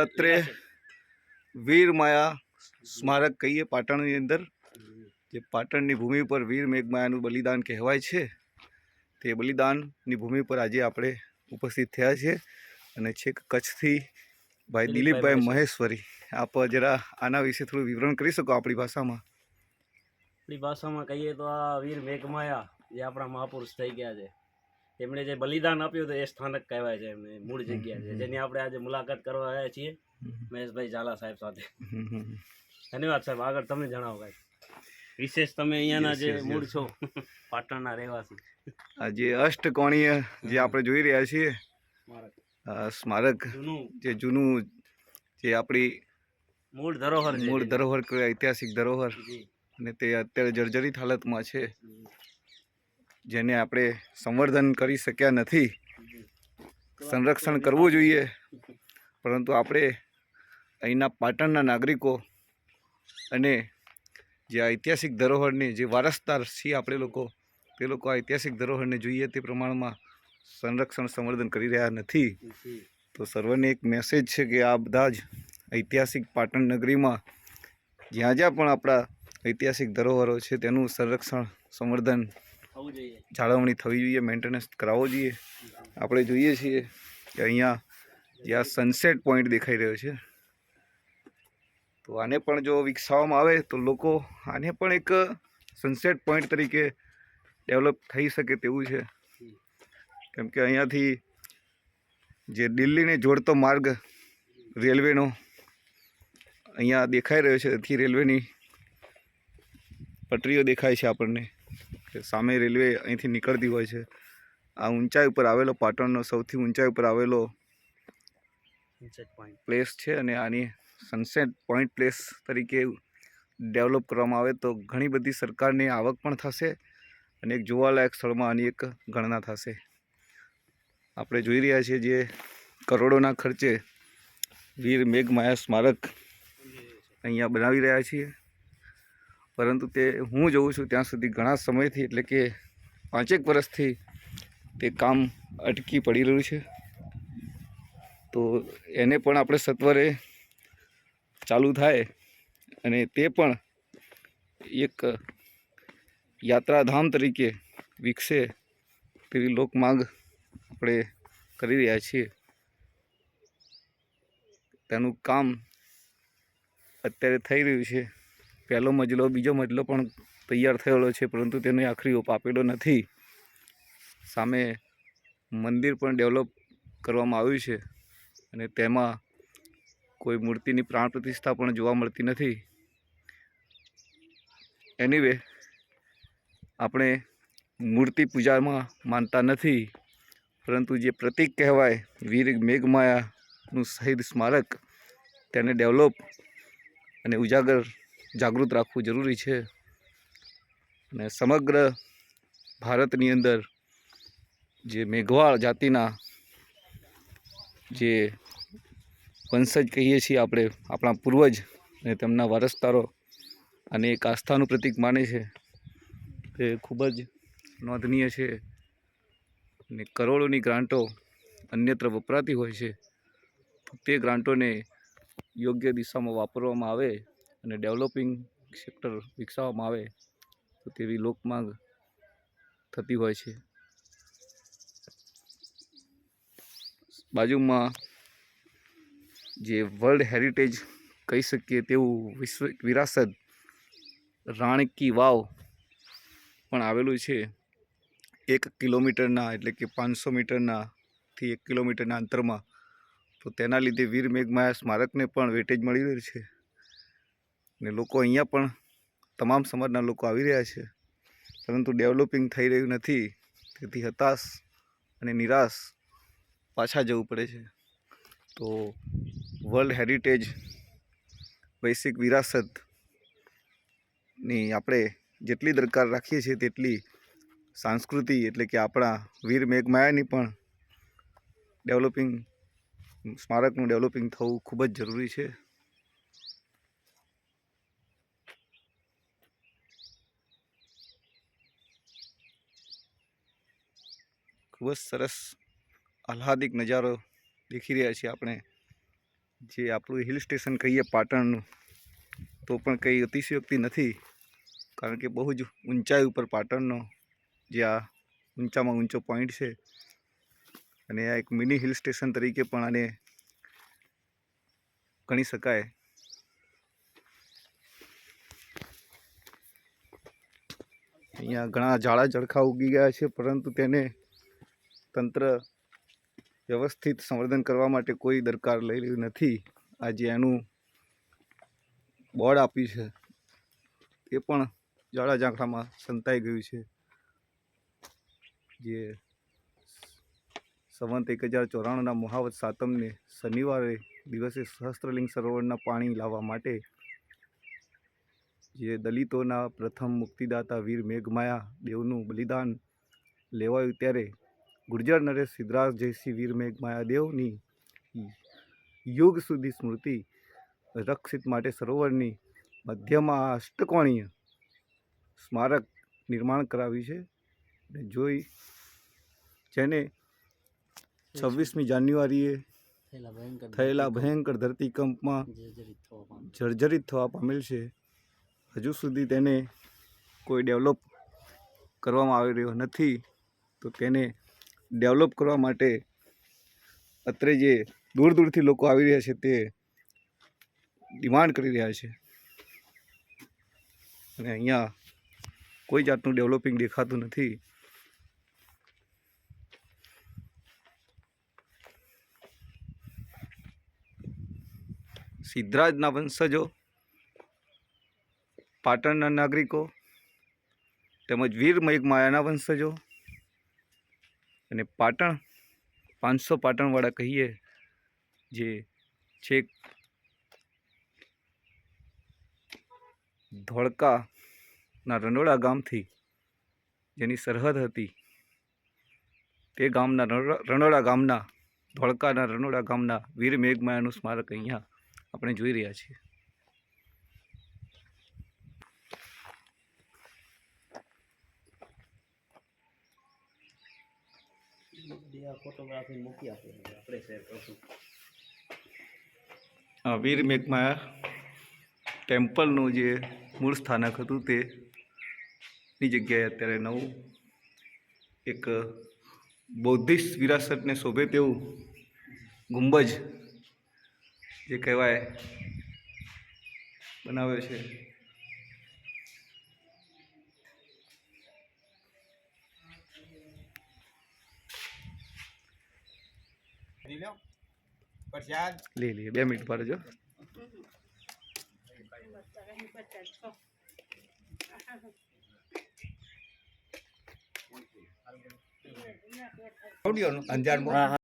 અત્રે વીર માયા સ્મારક કહીએ પાટણની અંદર. જે પાટણની ભૂમિ પર વીર મેઘમાયાનું બલિદાન કહેવાય છે. તે બલિદાનની ભૂમિ પર આજે આપણે ઉપસ્થિત થયા છે અને છેક કચ્છથી ભાઈ દિલીપભાઈ દિલીપભાઈ મહેશ્વરી આપ જરા આના વિશે થોડું વિવરણ કરી શકો આપણી ભાષામાં? આપણી ભાષામાં કહીએ તો આ વીર મેઘમાયા જે આપણા મહાપુરુષ થઈ ગયા છે. એમણે જે બલિદાન આપ્યું હતું એ સ્થાનક કહેવાય છે એમને મૂળ જગ્યા છે. જેની આપણે આજે મુલાકાત કરવા આવ્યા છીએ મહેશભાઈ ઝાલા સાહેબ સાથે. ધન્યવાદ સાહેબ આગળ તમે જણાવો કાંઈક વિશેષ તમે અહીંયાના જે મૂળ છો પાટણના રહેવાસી. આ જે અષ્ટકોણીય જે આપણે જોઈ રહ્યા છીએ આ સ્મારક જે જૂનું જે આપણી મૂળ ધરોહર મૂળ ધરોહર ઐતિહાસિક ધરોહર. અને તે અત્યારે જર્જરિત હાલતમાં છે. જેને આપણે સંવર્ધન કરી શક્યા નથી સંરક્ષણ કરવું જોઈએ. પરંતુ આપણે અહીંના પાટણના નાગરિકો અને જે આ ઐતિહાસિક ધરોહરને જે વારસદાર છીએ આપણે લોકો તે લોકો ઐતિહાસિક ધરોહરને જોઈએ તે પ્રમાણમાં સંરક્ષણ સંવર્ધન કરી રહ્યા નથી. તો સર્વને એક મેસેજ છે કે આ બધા જ ઐતિહાસિક પાટણ નગરીમાં જ્યાં જ્યાં પણ આપણા ઐતિહાસિક ધરોહરો છે તેનું સંરક્ષણ સંવર્ધન જાળવણી થવી જોઈએ મેન્ટેનન્સ કરાવવો જોઈએ. આપણે જોઈએ છીએ કે અહીંયા જ્યાં સનસેટ પોઈન્ટ દેખાઈ રહ્યો છે. તો આને પણ જો વિકસાવવામાં આવે તો લોકો આને પણ એક સનસેટ પોઈન્ટ તરીકે ડેવલપ થઈ શકે તેવું છે. કેમ કે અહીંયાથી જે દિલ્હીને જોડતો માર્ગ રેલવેનો અહીંયા દેખાઈ રહ્યો છે. તેથી રેલવેની પટરીઓ દેખાય છે આપણને. કે સામે રેલવે અહીંથી નીકળતી હોય છે. આ ઊંચાઈ ઉપર આવેલો પાટણનો સૌથી ઊંચાઈ ઉપર આવેલો પ્લેસ છે અને આની સનસેટ પોઈન્ટ પ્લેસ તરીકે ડેવલપ કરવામાં આવે તો ઘણી બધી સરકારની આવક પણ થશે અને એક જોવાલાયક સ્થળમાં આની એક ગણના થશે. આપણે જોઈ રહ્યા છીએ જે કરોડોના ખર્ચે વીર મેઘમાયા સ્મારક અહીંયા બનાવી રહ્યા છીએ. પરંતુ તે હું જોઉં છું ત્યાં સુધી ઘણા સમયથી, એટલે કે પાંચેક વર્ષથી તે કામ અટકી પડી રહ્યું છે. તો એને પણ આપણે સત્વરે ચાલુ થાય અને તે પણ એક યાત્રાધામ તરીકે વિકસે તેવી લોકમાંગ આપણે કરી રહ્યા છીએ. તેનું કામ અત્યારે થઈ રહ્યું છે. પહેલો મજલો, બીજો મજલો પણ તૈયાર થયેલો છે, પરંતુ તેને આખરી ઓપ આપેલો નથી. સામે મંદિર પણ ડેવલપ કરવામાં આવ્યું છે અને તેમાં કોઈ મૂર્તિની પ્રાણ પ્રતિષ્ઠા પણ જોવા મળતી નથી. એનીવે આપણે મૂર્તિ પૂજામાં માનતા નથી, પરંતુ જે પ્રતીક કહેવાય, વીર મેઘમાયાનું શહીદ સ્મારક, તેને ડેવલપ અને ઉજાગર જાગૃત રાખવું જરૂરી છે. અને સમગ્ર ભારતની અંદર જે મેઘવાળ જાતિના જે વંશજ કહીએ છીએ આપણે, આપણા પૂર્વજ અને તેમના વારસદારો અને એક આસ્થાનું પ્રતીક માને છે. તે ખૂબ જ નોંધનીય છે. અને કરોડોની ગ્રાન્ટો અન્યત્ર વપરાતી હોય છે. તે ગ્રાન્ટોને યોગ્ય દિશામાં વાપરવામાં આવે અને ડેવલપિંગ સેક્ટર વિકસાવવામાં આવે, તો તેવી લોકમાંગ થતી હોય છે. બાજુમાં જે વર્લ્ડ હેરિટેજ કહી શકીએ તેવું વિશ્વ, વિરાસત રાણકી વાવ પણ આવેલું છે. એક કિલોમીટરના એટલે કે પાંચસો મીટરનાથી એક કિલોમીટરના અંતરમાં. તો તેના લીધે વીર મેઘમાયા સ્મારકને પણ વેટેજ મળી રહ્યું છે. ને લોકો અહીંયા પણ તમામ સમાજના લોકો આવી રહ્યા છે. પરંતુ ડેવલપિંગ થઈ રહ્યું નથી. તેથી હતાશ અને નિરાશ પાછા જવું પડે છે. તો વર્લ્ડ હેરિટેજ વૈશ્વિક વિરાસતની આપણે જેટલી દરકાર રાખીએ છીએ તેટલી સંસ્કૃતિ એટલે કે આપણા વીર મેઘમાયાની પણ ડેવલપિંગ, સ્મારકનું ડેવલપિંગ થવું ખૂબ જ જરૂરી છે. ખૂબ જ સરસ આહ્લાદિક નજારો દેખી રહ્યા છીએ આપણે. જે આપણું હિલ સ્ટેશન કહીએ પાટણનું, તો પણ કંઈ અતિશયોક્તિ નથી, કારણ કે બહુ જ ઊંચાઈ ઉપર પાટણનો જે આ ઊંચામાં ઊંચો પોઈન્ટ છે. અને આ એક મિની હિલ સ્ટેશન તરીકે પણ આને ગણી શકાય. અહીંયા ઘણા ઝાડા ઝડખા ઉગી ગયા છે, પરંતુ તેને તંત્ર વ્યવસ્થિત સંવર્ધન કરવા માટે કોઈ દરકાર લઈ રહ્યું નથી. આજે એનું બોર્ડ આપ્યું છે. એ પણ જાડા ઝાંખરામાં સંતાઈ ગયું છે. જે સંવંત એક હજાર ચોરાણુંના મહાવત સાતમને શનિવારે દિવસે સહસ્ત્રલિંગ સરોવરના પાણી લાવવા માટે જે દલિતોના પ્રથમ મુક્તિદાતા વીર મેઘમાયા દેવનું બલિદાન લેવાયું ત્યારે ગુર્જર નરેશ સિદ્ધરાજ જયસિંહ વીર મેઘ દેવની યુગ સુધી સ્મૃતિ રક્ષિત માટે સરોવરની મધ્યમાં આ અષ્ટકોણીય સ્મારક નિર્માણ કરાવ્યું છે. ને જોઈ જેને છવ્વીસમી જાન્યુઆરીએ થયેલા ભયંકર ધરતીકંપમાં જર્જરિત થવા પામેલ છે. હજુ સુધી તેને કોઈ ડેવલપ કરવામાં આવી રહ્યો નથી. તો તેને ડેવલપ કરવા માટે અત્રે જે દૂર દૂરથી લોકો આવી રહ્યા છે તે ડિમાન્ડ કરી રહ્યા છે. અને અહીંયા કોઈ જાતનું ડેવલપિંગ દેખાતું નથી. સિદ્ધરાજના વંશજો, પાટણના નાગરિકો, તેમજ વીર મેઘમાયાના વંશજો અને પાટણ, પાંચસો પાટણવાળા કહીએ જે છેક ધોળકાના રંડોળા ગામથી, જેની સરહદ હતી, તે ગામના રણો- રણોડા ગામના, ધોળકાના રણોડા ગામના વીર મેઘમાયાનું સ્મારક અહીંયા આપણે જોઈ રહ્યા છીએ. આ ફોટોગ્રાફી મૂકી આપે આપણે શેર કરશું. વીર મેઘમાયા ટેમ્પલનું જે મૂળ સ્થાનક હતું તે ની જગ્યાએ અત્યારે નવું એક બૌદ્ધિસ્ટ વિરાસતને શોભે તેવું ગુંબજ જે કહેવાય બનાવ્યો છે. લે. લે બે મિનિટ પર જો અંજારમાં